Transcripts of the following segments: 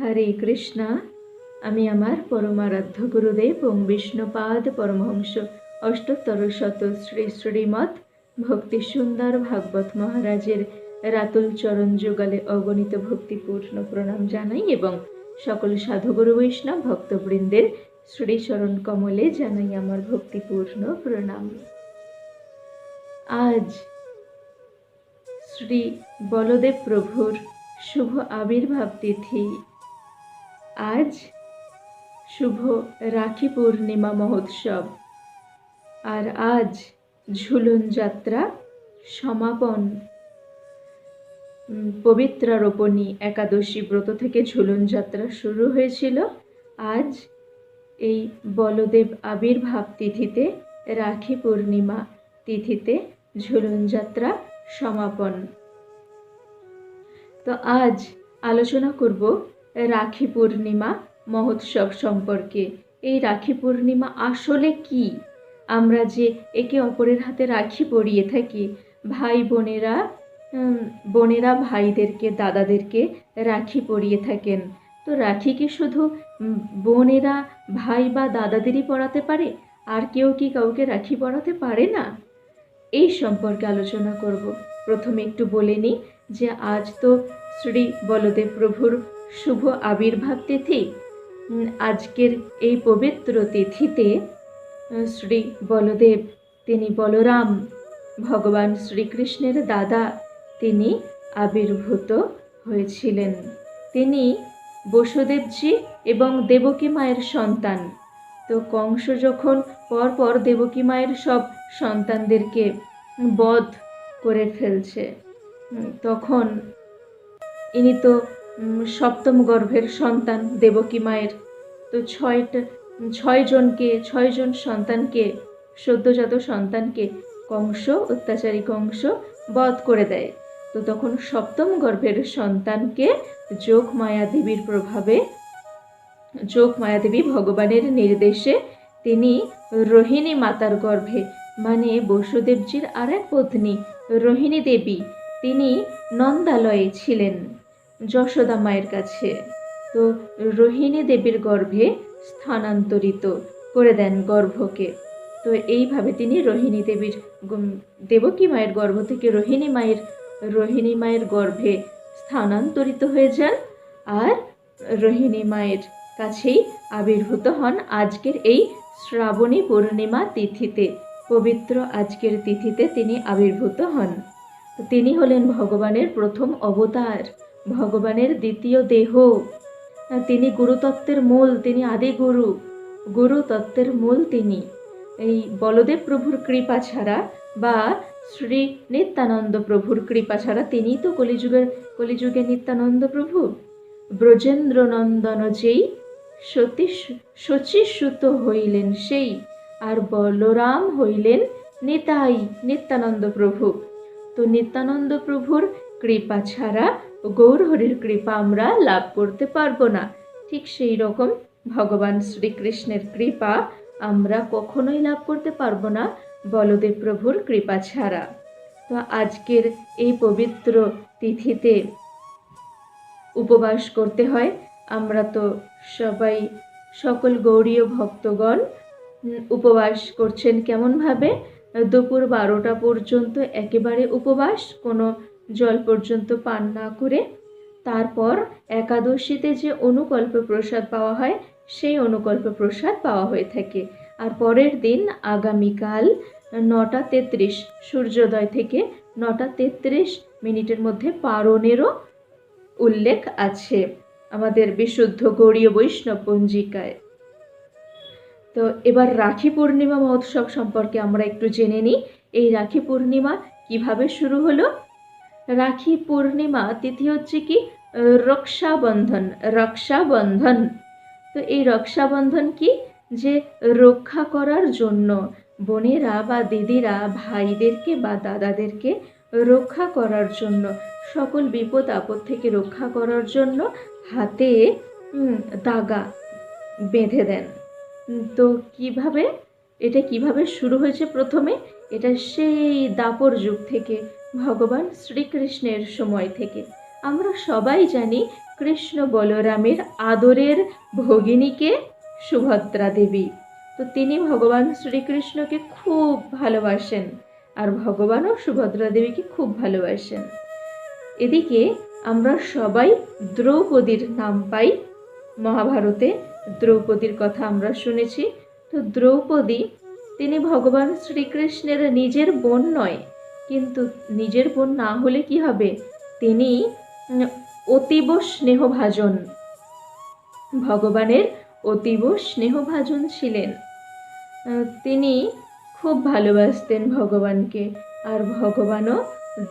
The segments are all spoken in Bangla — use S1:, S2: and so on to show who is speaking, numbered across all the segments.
S1: হরে কৃষ্ণা আমি আমার পরমারাধ্য গুরুদেব এবং বিষ্ণুপাদ পরমহংস অষ্টোত্তর শত শ্রী শ্রীমৎ ভক্তি সুন্দর ভাগবত মহারাজের রাতুল চরণ যুগলে অগণিত ভক্তিপূর্ণ প্রণাম জানাই এবং সকল সাধুগুরু বৈষ্ণব ভক্তবৃন্দের শ্রীচরণ কমলে জানাই আমার ভক্তিপূর্ণ প্রণাম আজ শ্রী বলদেব প্রভুর শুভ আবির্ভাব তিথি আজ শুভ রাখি পূর্ণিমা মহোৎসব আর আজ ঝুলন যাত্রা সমাপন পবিত্রারোপণী একাদশী ব্রত থেকে ঝুলন যাত্রা শুরু হয়েছিল আজ এই বলদেব আবির্ভাব তিথিতে রাখি পূর্ণিমা তিথিতে ঝুলন যাত্রা সমাপন তো আজ আলোচনা করব রাখি পূর্ণিমা মহোৎসব সম্পর্কে এই রাখি পূর্ণিমা আসলে কি আমরা যে একে অপরের হাতে রাখি পরিয়ে থাকি ভাই বোনেরা বোনেরা ভাইদেরকে দাদাদেরকে রাখি পরিয়ে থাকেন তো রাখি কি শুধু বোনেরা ভাই বা দাদাদেরই পড়াতে পারে আর কেউ কি কাউকে রাখি পড়াতে পারে না এই সম্পর্কে আলোচনা করব প্রথমে একটু বলে নিই যে আজ তো শ্রী বলদেব প্রভুর শুভ আবির্ভাব তিথি আজকের এই পবিত্র তিথিতে শ্রী বলদেব তিনি বলরাম ভগবান শ্রীকৃষ্ণের দাদা তিনি আবির্ভূত হয়েছিলেন তিনি বসুদেবজি এবং দেবকী মায়ের সন্তান তো কংস যখন পরপর দেবকী মায়ের সব সন্তানদেরকে বধ করে ফেলছে তখন ইনি তো সপ্তম গর্ভের সন্তান দেবকী মায়ের তো ছয়টা ছয়জনকে ছয়জন সন্তানকে সদ্যজাত সন্তানকে কংস অত্যাচারী কংস বধ করে দেয় তো তখন সপ্তম গর্ভের সন্তানকে যোগ মায়াদেবীর প্রভাবে যোগ মায়াদেবী ভগবানের নির্দেশে তিনি রোহিণী মাতার গর্ভে মানে বসুদেবজির আর এক পত্নী রোহিণী দেবী তিনি নন্দালয়ে ছিলেন যশোদা মায়ের কাছে তো রোহিণী দেবীর গর্ভে স্থানান্তরিত করে দেন গর্ভকে তো এইভাবে তিনি রোহিণী দেবীর দেবকী মায়ের গর্ভ থেকে রোহিণী মায়ের রোহিণী মায়ের গর্ভে স্থানান্তরিত হয়ে যান আর রোহিণী মায়ের কাছেই আবির্ভূত হন আজকের এই শ্রাবণী পূর্ণিমা তিথিতে পবিত্র আজকের তিথিতে তিনি আবির্ভূত হন তিনি হলেন ভগবানের প্রথম অবতার ভগবানের দ্বিতীয় দেহ তিনি গুরুতত্ত্বের মূল তিনি আদি গুরু গুরুতত্ত্বের মূল তিনি এই বলদেব প্রভুর কৃপা ছাড়া বা শ্রী নিত্যানন্দ প্রভুর কৃপা ছাড়া তিনি তো কলিযুগের কলিযুগে নিত্যানন্দ প্রভু ব্রজেন্দ্রনন্দন যেই সতী শচীসূত হইলেন সেই আর বলরাম হইলেন নিতাই নিত্যানন্দ প্রভু তো নিত্যানন্দ প্রভুর কৃপা ছাড়া গৌরহরির কৃপা আমরা লাভ করতে পারবো না ঠিক সেই রকম ভগবান শ্রীকৃষ্ণের কৃপা আমরা কখনোই লাভ করতে পারবো না বলদেব প্রভুর কৃপা ছাড়া তো আজকের এই পবিত্র তিথিতে উপবাস করতে হয় আমরা তো সবাই সকল গৌরীয় ভক্তগণ উপবাস করছেন কেমনভাবে দুপুর বারোটা পর্যন্ত একেবারে উপবাস কোনো জল পর্যন্ত পান না করে তারপর একাদশীতে যে অনুকল্প প্রসাদ পাওয়া হয় সেই অনুকল্প প্রসাদ পাওয়া হয়ে থাকে আর পরের দিন আগামীকাল নটা তেত্রিশ সূর্যোদয় থেকে নটা তেত্রিশ মিনিটের মধ্যে পারণেরও উল্লেখ আছে আমাদের বিশুদ্ধ গৌরীয় বৈষ্ণব পঞ্জিকায় তো এবার রাখি পূর্ণিমা মহোৎসব সম্পর্কে আমরা একটু জেনে নিই এই রাখি পূর্ণিমা কিভাবে শুরু হলো রাখি পূর্ণিমা তিথি হচ্ছে কি রক্ষাবন্ধন রক্ষাবন্ধন তো এই রক্ষাবন্ধন কি যে রক্ষা করার জন্য বোনেরা বা দিদিরা ভাইদেরকে বা দাদাদেরকে রক্ষা করার জন্য সকল বিপদ আপদ থেকে রক্ষা করার জন্য হাতে দাগা বেঁধে দেন তো কিভাবে এটা কিভাবে শুরু হয়েছে প্রথমে এটা সেই দাপর যুগ থেকে ভগবান শ্রীকৃষ্ণের সময় থেকে আমরা সবাই জানি কৃষ্ণ বলরামের আদরের ভগিনীকে সুভদ্রা দেবী তো তিনি ভগবান শ্রীকৃষ্ণকে খুব ভালোবাসেন আর ভগবানও সুভদ্রা দেবীকে খুব ভালোবাসেন এদিকে আমরা সবাই দ্রৌপদীর নাম পাই মহাভারতে দ্রৌপদীর কথা আমরা শুনেছি তো দ্রৌপদী তিনি ভগবান শ্রীকৃষ্ণের নিজের বোন নয় কিন্তু নিজের বোন না হলে কি হবে তিনি অতীব স্নেহভাজন ভগবানের অতীব স্নেহভাজন ছিলেন তিনি খুব ভালোবাসতেন ভগবানকে আর ভগবানও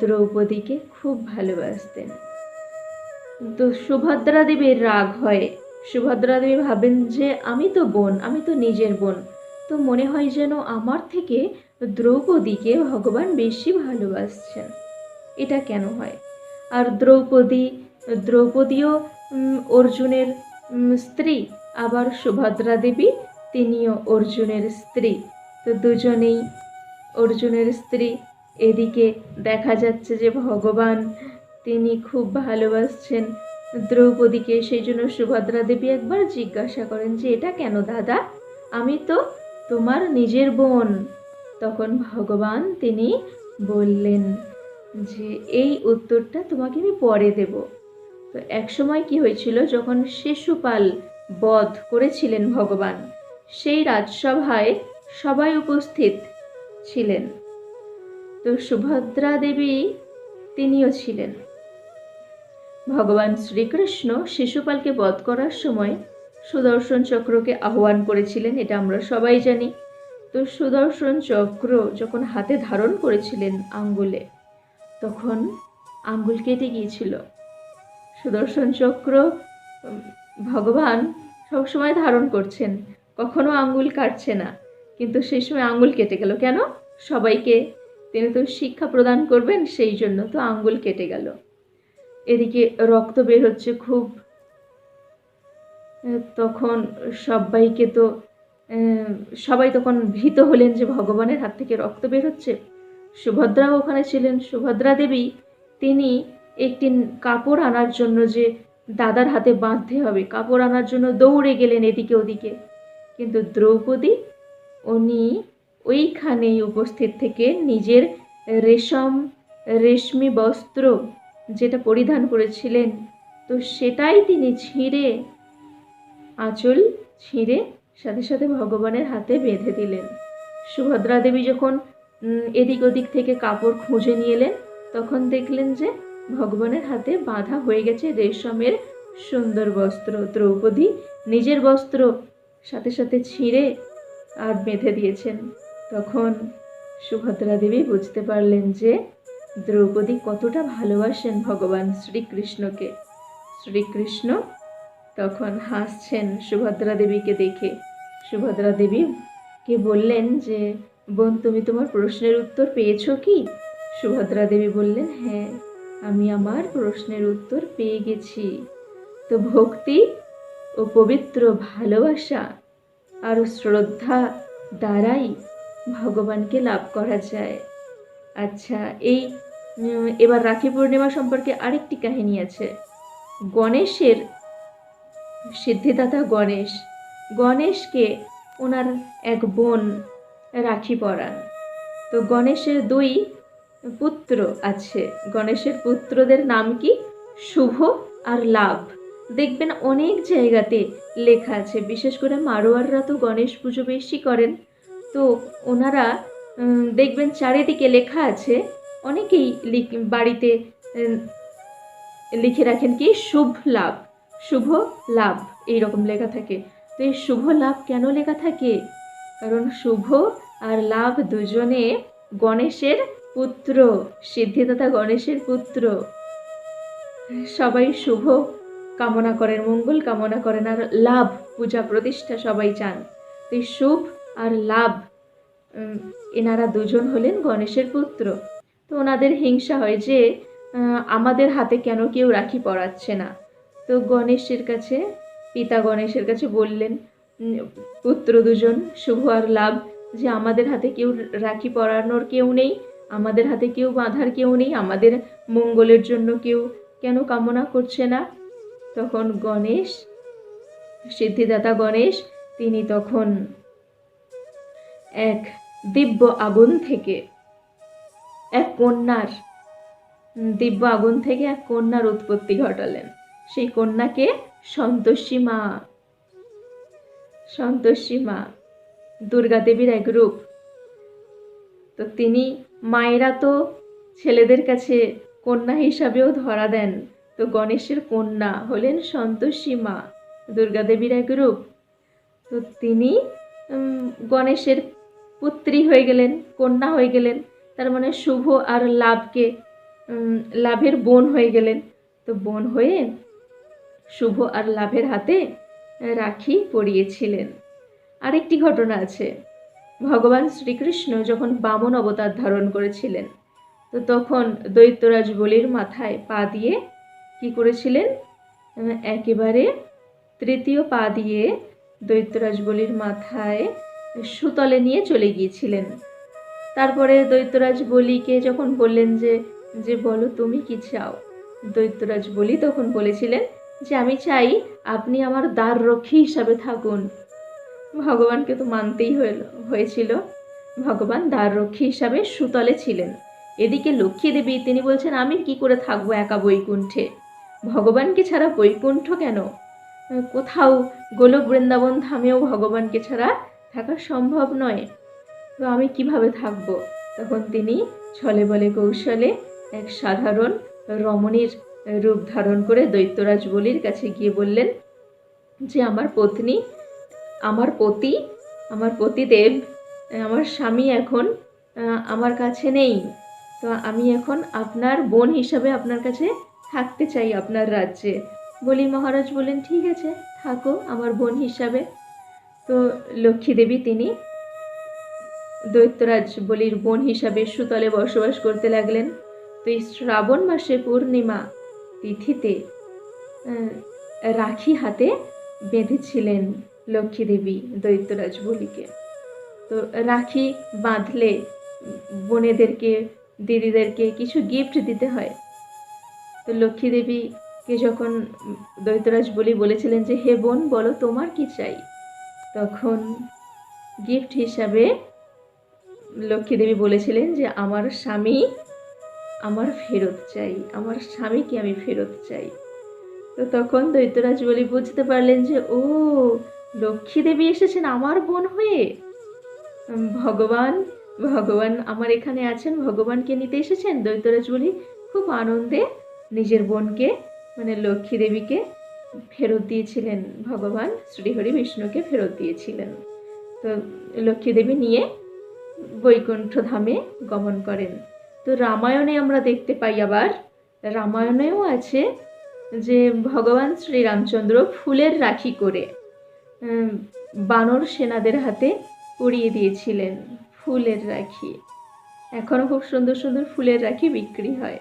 S1: দ্রৌপদীকে খুব ভালোবাসতেন তো সুভদ্রা দেবীর রাগ হয় সুভদ্রা দেবী ভাবেন যে আমি তো বোন আমি তো নিজের বোন তো মনে হয় যেন আমার থেকে দ্রৌপদীকে ভগবান বেশি ভালোবাসছেন এটা কেন হয় আর দ্রৌপদী দ্রৌপদীও অর্জুনের স্ত্রী আবার সুভদ্রা দেবী তিনিও অর্জুনের স্ত্রী তো দুজনেই অর্জুনের স্ত্রী এদিকে দেখা যাচ্ছে যে ভগবান তিনি খুব ভালোবাসছেন দ্রৌপদীকে সেই জন্য সুভদ্রা দেবী একবার জিজ্ঞাসা করেন যে এটা কেন দাদা আমি তো তোমার নিজের বোন তখন ভগবান তিনি বললেন যে এই উত্তরটা তোমাকে আমি পরে দেব তো একসময় কি হয়েছিল যখন শিশুপাল বধ করেছিলেন ভগবান সেই রাজসভায় সবাই উপস্থিত ছিলেন তো সুভদ্রা দেবী তিনিও ছিলেন ভগবান শ্রীকৃষ্ণ শিশুপালকে বধ করার সময় সুদর্শন চক্রকে আহ্বান করেছিলেন এটা আমরা সবাই জানি তো সুদর্শন চক্র যখন হাতে ধারণ করেছিলেন আঙ্গুলে তখন আঙ্গুল কেটে গিয়েছিল সুদর্শন চক্র ভগবান সবসময় ধারণ করছেন কখনো আঙ্গুল কাটছে না কিন্তু সেই সময় আঙ্গুল কেটে গেল কেন সবাইকে তিনি তো শিক্ষা প্রদান করবেন সেই জন্য তো আঙ্গুল কেটে গেল এদিকে রক্ত বের হচ্ছে খুব তখন সবাইকে তো সবাই তখন ভীত হলেন যে ভগবানের হাত থেকে রক্ত বের হচ্ছে সুভদ্রাও ওখানে ছিলেন সুভদ্রা দেবী তিনি একটি কাপড় আনার জন্য যে দাদার হাতে বাঁধতে হবে কাপড় আনার জন্য দৌড়ে গেলেন এদিকে ওদিকে কিন্তু দ্রৌপদী উনি ওইখানেই উপস্থিত থেকে নিজের রেশম রেশমি বস্ত্র যেটা পরিধান করেছিলেন তো সেটাই তিনি ছিঁড়ে আঁচল ছিঁড়ে সাথে সাথে ভগবানের হাতে বেঁধে দিলেন সুভদ্রা দেবী যখন এদিক ওদিক থেকে কাপড় খুঁজে নিয়ে এলেন তখন দেখলেন যে ভগবানের হাতে বাঁধা হয়ে গেছে রেশমের সুন্দর বস্ত্র দ্রৌপদী নিজের বস্ত্র সাথে সাথে ছিঁড়ে আর বেঁধে দিয়েছেন তখন সুভদ্রা দেবী বুঝতে পারলেন যে দ্রৌপদী কতটা ভালোবাসেন ভগবান শ্রীকৃষ্ণকে শ্রীকৃষ্ণ তখন হাসছেন সুভদ্রা দেবীকে দেখে সুভদ্রা দেবী কে বললেন যে বোন তুমি তোমার প্রশ্নের উত্তর পেয়েছো কি সুভদ্রা দেবী বললেন হ্যাঁ আমি আমার প্রশ্নের উত্তর পেয়ে গেছি তো ভক্তি ও পবিত্র ভালোবাসা আর শ্রদ্ধা দ্বারাই ভগবানকে লাভ করা যায় আচ্ছা এই এবার রাখি পূর্ণিমা সম্পর্কে আরেকটি কাহিনী আছে গণেশের সিদ্ধিদাতা গণেশ গণেশকে ওনার এক বোন রাখি পরান তো গণেশের দুই পুত্র আছে গণেশের পুত্রদের নাম কি শুভ আর লাভ দেখবেন অনেক জায়গাতে লেখা আছে বিশেষ করে মারোয়াররা তো গণেশ পুজো বেশি করেন তো ওনারা দেখবেন চারিদিকে লেখা আছে অনেকেই বাড়িতে লিখে রাখেন কি শুভ লাভ শুভ লাভ এইরকম লেখা থাকে তো এই শুভ লাভ কেন লেখা থাকে কারণ শুভ আর লাভ দুজনে গণেশের পুত্র সিদ্ধিদাতা গণেশের পুত্র সবাই শুভ কামনা করেন মঙ্গল কামনা করেন আর লাভ পূজা প্রতিষ্ঠা সবাই চান তো এই শুভ আর লাভ এনারা দুজন হলেন গণেশের পুত্র তো ওনাদের হিংসা হয় যে আমাদের হাতে কেন কেউ রাখি পড়াচ্ছে না তো গণেশের কাছে পিতা গণেশের কাছে বললেন পুত্র দুজন শুভ আর লাভ যে আমাদের হাতে কেউ রাখি পরানোর কেউ নেই আমাদের হাতে কেউ বাঁধার কেউ নেই আমাদের মঙ্গলের জন্য কেউ কেন কামনা করছে না তখন গণেশ সিদ্ধিদাতা গণেশ তিনি তখন এক দিব্য আগুন থেকে এক কন্যার দিব্য আগুন থেকে এক কন্যার উৎপত্তি ঘটালেন সেই কন্যাকে সন্তোষী মা সন্তোষী মা দুর্গা দেবীর এক রূপ তো তিনি মায়েরা তো ছেলেদের কাছে কন্যা হিসাবেও ধরা দেন তো গণেশের কন্যা হলেন সন্তোষী মা দুর্গা দেবীর এক রূপ তো তিনি গণেশের পুত্রী হয়ে গেলেন কন্যা হয়ে গেলেন তার মানে শুভ আর লাভকে লাভের বোন হয়ে গেলেন তো বোন হয়ে শুভ আর লাভের হাতে রাখি পরিয়েছিলেন আরেকটি ঘটনা আছে ভগবান শ্রীকৃষ্ণ যখন বামন অবতার ধারণ করেছিলেন তো তখন দৈত্যরাজ বলির মাথায় পা দিয়ে কি করেছিলেন একেবারে তৃতীয় পা দিয়ে দৈত্যরাজ বলির মাথায় সুতলে নিয়ে চলে গিয়েছিলেন তারপরে দৈত্যরাজ বলিকে যখন বললেন যে যে বলো তুমি কি চাও দৈত্যরাজ বলি তখন বলেছিলেন যে আমি চাই আপনি আমার দ্বার রক্ষী হিসাবে থাকুন ভগবানকে তো মানতেই হয়েছিল ভগবান দ্বার রক্ষী হিসাবে সুতলে ছিলেন এদিকে লক্ষ্মী দেবী তিনি বলছেন আমি কি করে থাকবো একা বৈকুণ্ঠে ভগবানকে ছাড়া বৈকুণ্ঠ কেন কোথাও গোলক বৃন্দাবন ধামেও ভগবানকে ছাড়া থাকা সম্ভব নয় তো আমি কিভাবে থাকব তখন তিনি ছলে বলে কৌশলে এক সাধারণ রমণীর রূপ ধারণ করে দৈত্যরাজ বলির কাছে গিয়ে বললেন যে আমার পত্নী আমার পতি আমার পতিদেব আমার স্বামী এখন আমার কাছে নেই তো আমি এখন আপনার বোন হিসাবে আপনার কাছে থাকতে চাই আপনার রাজ্যে বলি মহারাজ বলেন ঠিক আছে থাকো আমার বোন হিসাবে তো লক্ষ্মী দেবী তিনি দৈত্যরাজ বলির বোন হিসাবে সুতলে বসবাস করতে লাগলেন তো এই শ্রাবণ মাসে পূর্ণিমা তিথিতে রাখি হাতে বেঁধেছিলেন লক্ষ্মীদেবী দৈত্যরাজ বলিকে তো রাখি বাঁধলে বোনেদেরকে দিদিদেরকে কিছু গিফট দিতে হয় তো লক্ষ্মীদেবীকে যখন দৈতরাজ বলি বলেছিলেন যে হে বোন বলো তোমার কি চাই তখন গিফট হিসাবে লক্ষ্মীদেবী বলেছিলেন যে আমার স্বামী আমার ফেরত চাই আমার স্বামীকে আমি ফেরত চাই তো তখন দৈত্যরাজ বলি বুঝতে পারলেন যে ও লক্ষ্মী দেবী এসেছেন আমার বোন হয়ে ভগবান ভগবান আমার এখানে আছেন ভগবানকে নিতে এসেছেন দৈত্যরাজ বলি খুব আনন্দে নিজের বোনকে মানে লক্ষ্মী দেবীকে ফেরত দিয়েছিলেন ভগবান শ্রীহরি বিষ্ণুকে ফেরত দিয়েছিলেন তো লক্ষ্মী দেবী নিয়ে বৈকুণ্ঠ ধামে গমন করেন তো রামায়ণে আমরা দেখতে পাই আবার রামায়ণেও আছে যে ভগবান শ্রীরামচন্দ্র ফুলের রাখি করে বানর সেনাদের হাতে পরিয়ে দিয়েছিলেন ফুলের রাখি এখনও খুব সুন্দর সুন্দর ফুলের রাখি বিক্রি হয়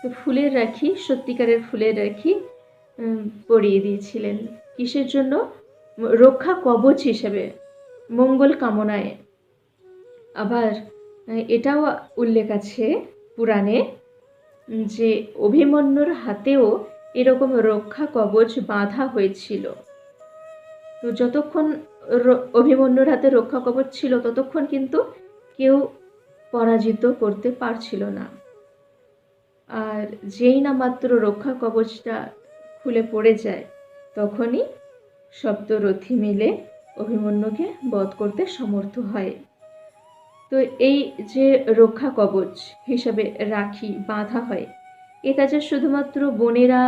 S1: তো ফুলের রাখি সত্যিকারের ফুলের রাখি পরিয়ে দিয়েছিলেন কিসের জন্য রক্ষা কবচ হিসেবে মঙ্গল কামনায় আবার এটাও উল্লেখ আছে পুরাণে যে অভিমন্যুর হাতেও এরকম রক্ষা কবচ বাঁধা হয়েছিল তো যতক্ষণ অভিমন্যুর হাতে রক্ষা কবচ ছিল ততক্ষণ কিন্তু কেউ পরাজিত করতে পারছিল না আর যেই না মাত্র রক্ষা কবচটা খুলে পড়ে যায় তখনই সপ্তরথী মিলে অভিমন্যুকে বধ করতে সমর্থ হয় তো এই যে রক্ষা কবচ হিসাবে রাখি বাঁধা হয় এটা যে শুধুমাত্র বোনেরা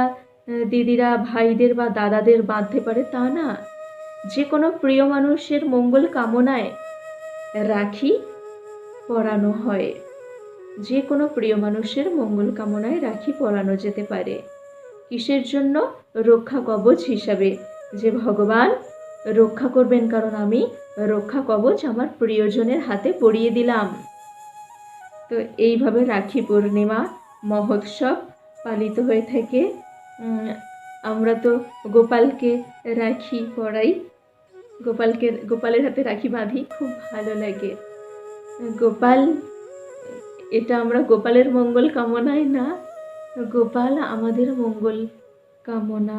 S1: দিদিরা ভাইদের বা দাদাদের বাঁধতে পারে তা না যে কোনো প্রিয় মানুষের মঙ্গল কামনায় রাখি পরানো হয় যে কোনো প্রিয় মানুষের মঙ্গল কামনায় রাখি পরানো যেতে পারে কিসের জন্য রক্ষা কবচ হিসাবে যে ভগবান রক্ষা করবেন কারণ আমি রক্ষা কবচ আমার প্রিয়জনের হাতে পরিয়ে দিলাম তো এইভাবে রাখি পূর্ণিমা মহোৎসব পালিত হয়ে থাকে আমরা তো গোপালকে রাখি পরাই গোপালকে গোপালের হাতে রাখি বাঁধি খুব ভালো লাগে গোপাল এটা আমরা গোপালের মঙ্গল কামনায় না গোপাল আমাদের মঙ্গল কামনা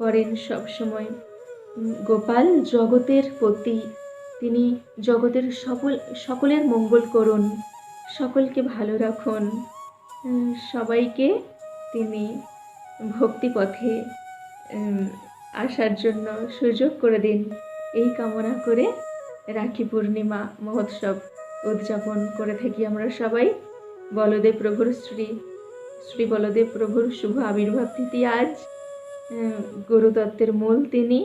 S1: করেন সবসময় গোপাল জগতের পতি তিনি জগতের সকল সকলের মঙ্গল করুন সকলকে ভালো রাখুন সবাইকে তিনি ভক্তিপথে আসার জন্য সুযোগ করে দিন এই কামনা করে রাখি পূর্ণিমা মহোৎসব উদযাপন করে থাকি আমরা সবাই বলদেব প্রভুর শ্রী শ্রী বলদেব প্রভুর শুভ আবির্ভাব তিথি আজ গুরুদত্তের মূল তিনি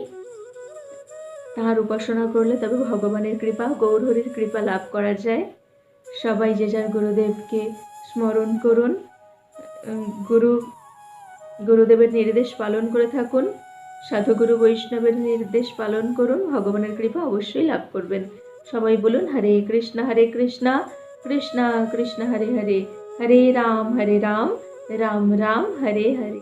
S1: তাহার উপাসনা করলে তবে ভগবানের কৃপা গৌরহরির কৃপা লাভ করা যায় সবাই যে যার গুরুদেবকে স্মরণ করুন গুরু গুরুদেবের নির্দেশ পালন করে থাকুন সাধুগুরু বৈষ্ণবের নির্দেশ পালন করুন ভগবানের কৃপা অবশ্যই লাভ করবেন সবাই বলুন হরে কৃষ্ণ হরে কৃষ্ণ কৃষ্ণ কৃষ্ণ হরে হরে হরে রাম হরে রাম রাম রাম হরে হরে